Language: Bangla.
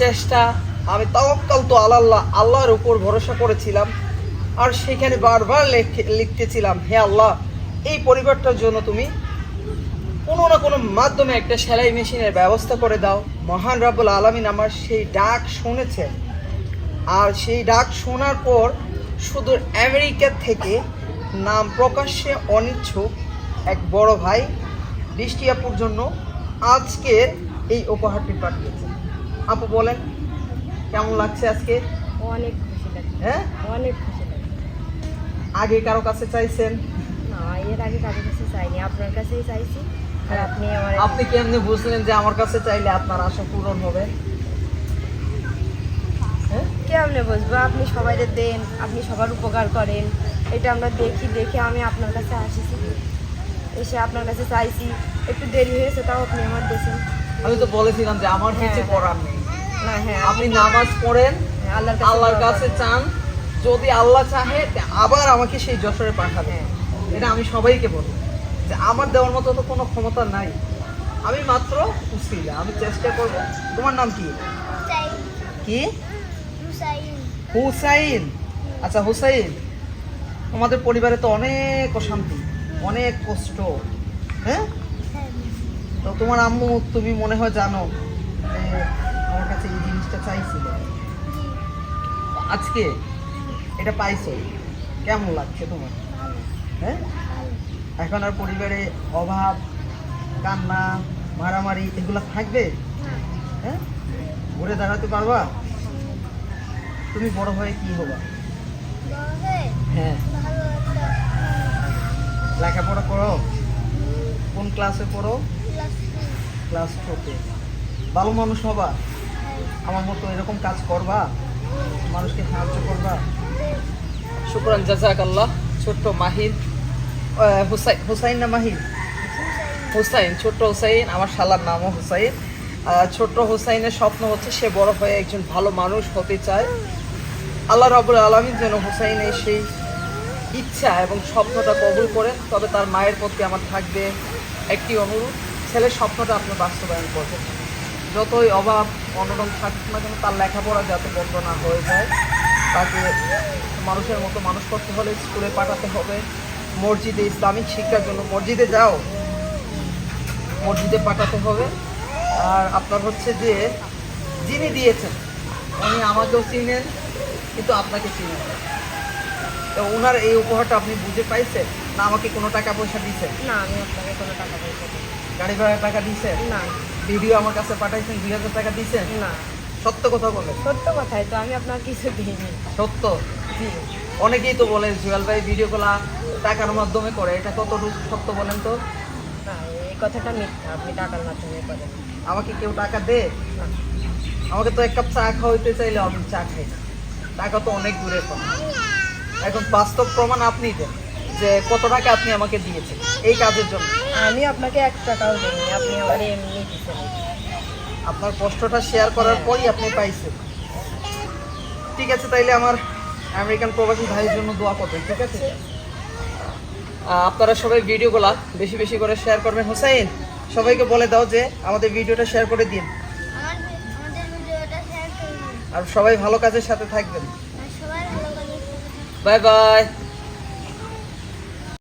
চেষ্টা। আমি তাওয়াক্কাল তো আল্লাহ আল্লাহর উপর ভরসা করেছিলাম। আর সেখানে বারবার লেখ- লিখতেছিলাম, হে আল্লাহ, এই পরিবারটার জন্য তুমি কোনো না কোনো মাধ্যমে একটা সেলাই মেশিনের ব্যবস্থা করে দাও। মহান রাব্বুল আলমিন আমার সেই ডাক শুনেছে আর সেই ডাক শোনার পর শুধু আমেরিকা থেকে নাম প্রকাশ্যে অনিচ্ছুক এক বড় ভাই বৃষ্টি আপুর জন্য আজকে এই উপহারটি পাঠিয়েছে আপু বলেন কেমন লাগছে আজকে? অনেক খুশি লাগছে। হ্যাঁ? অনেক খুশি লাগে আগে কারও কাছে চাইছেন? না এর আগে কারও কাছে চাইনি আপনার কাছেই চাইছি। আর আপনি আমার আপনি কেমনে বুঝলেন যে আমার কাছে চাইলে আপনার আশা পূরণ হবে? হ্যাঁ? কেমনে বুঝব? আপনি সবাই দেন আপনি সবার উপকার করেন। এটা আমরা দেখি দেখে আমি আপনার কাছে আসিছি। এসে আপনার কাছে চাইছি। একটু দেরি হয়েছে তাও আপনি আমার দেশেন আমি তো বলেছিলাম যে আমার কিছু হ্যাঁ। করার নেই। হ্যাঁ আপনি নামাজ পড়েন হ্যাঁ, আল্লাহর কাছে। চান যদি আল্লাহ চাহে আবার আমাকে সেই যশোরে পাঠাবে হ্যাঁ। এটা আমি সবাইকে বলব যে আমার দেওয়ার মতো তো কোনো ক্ষমতা নাই। আমি মাত্র উসিলা আমি চেষ্টা করব। তোমার নাম কি? কি? হুসাইন। আচ্ছা হুসাইন তোমাদের পরিবারে তো অনেক অশান্তি অনেক কষ্ট হ্যাঁ? তো তোমার আম্মু তুমি মনে হয় জানো জিনিসটা চাইছিল। আজকে এটা পাইছো? কেমন লাগছে তোমার? হ্যাঁ? এখন আর পরিবারে অভাব কান্না মারামারি এগুলো থাকবে? হ্যাঁ? ঘুরে দাঁড়াতে পারবা? তুমি বড় হয়ে কি হবা? হ্যাঁ। লেখাপড়া করো? কোন ক্লাসে পড়ো? ক্লাস ফোর্তে ভালো মানুষ হবা? আমার মতো এরকম কাজ করবা? মানুষকে সাহায্য করবা? শুক্রান জাজাক আল্লাহ ছোট্ট মাহির হুসাইন হুসাইন না মাহির? হুসাইন, ছোট্ট হুসাইন, আমার শালার নামও হুসাইন। ছোট্ট হুসাইনের স্বপ্ন হচ্ছে সে বড় হয়ে একজন ভালো মানুষ হতে চায়। আল্লাহ রাবুল আলমীর যেন হুসাইনের সেই ইচ্ছা এবং স্বপ্নটা কবুল করেন, তবে তার মায়ের প্রতি আমার থাকবে একটি অনুরোধ। ছেলের স্বপ্নটা আপনি বাস্তবায়ন করবেন। যতই অভাব অনটন থাকুক না কেন তার লেখাপড়া যাতে বন্ধ না হয়ে যায়। তাকে মানুষের মতো মানুষ করতে হলে স্কুলে পাঠাতে হবে। মসজিদে ইসলামিক শিক্ষার জন্য মসজিদে যাও। মসজিদে পাঠাতে হবে। আর আপনার হচ্ছে যে, যিনি দিয়েছেন, উনি আমাকেও চিনেন, কিন্তু আপনাকে চিনেন। তো ওনার এই উপহারটা আপনি বুঝে পাইছেন? না আমাকে কোনো টাকা পয়সা দিয়েছেন? না, আমি আপনাকে কোনো টাকা পয়সা দিই গাড়ি ভাড়ার টাকা দিয়েছেন? না। ভিডিও আমার কাছে পাঠাইছেন দুই হাজার টাকা দিয়েছেন? না। সত্য কথা বলেন। সত্য কথাই তো আমি আপনার কিছু দিইনি। সত্য? জি। অনেকেই তো বলে জুয়েল ভাই ভিডিওগুলা টাকার মাধ্যমে করে এটা কত সত্য বলেন তো? না এই কথাটা মিথ্যা আপনি টাকার মাধ্যমে করেন। আমাকে কেউ টাকা দে? না। আমাকে তো এক কাপ চা খাওয়াইতে চাইলে আমি চা খাই না। টাকা তো অনেক দূরে এখন বাস্তব প্রমাণ আপনি দেন। যে কত টাকা আপনি আমাকে দিয়েছেন এই কাজের জন্য। আমি আপনাকে এক টাকাও দিইনি আপনি আমার এমনি দিচ্ছেন আপনার কষ্টটা শেয়ার করার পরই আপনি পাইছেন। ঠিক আছে তাইলে আমার আমেরিকান প্রবাসী ভাইয়ের জন্য দোয়া করবেন ঠিক আছে? আপনারা সবাই ভিডিওগুলা বেশি বেশি করে শেয়ার করবেন। হোসাইন সবাইকে বলে দাও যে আমাদের ভিডিওটা শেয়ার করে দিন। আর সবাই ভালো কাজের সাথে থাকবেন। Bye bye.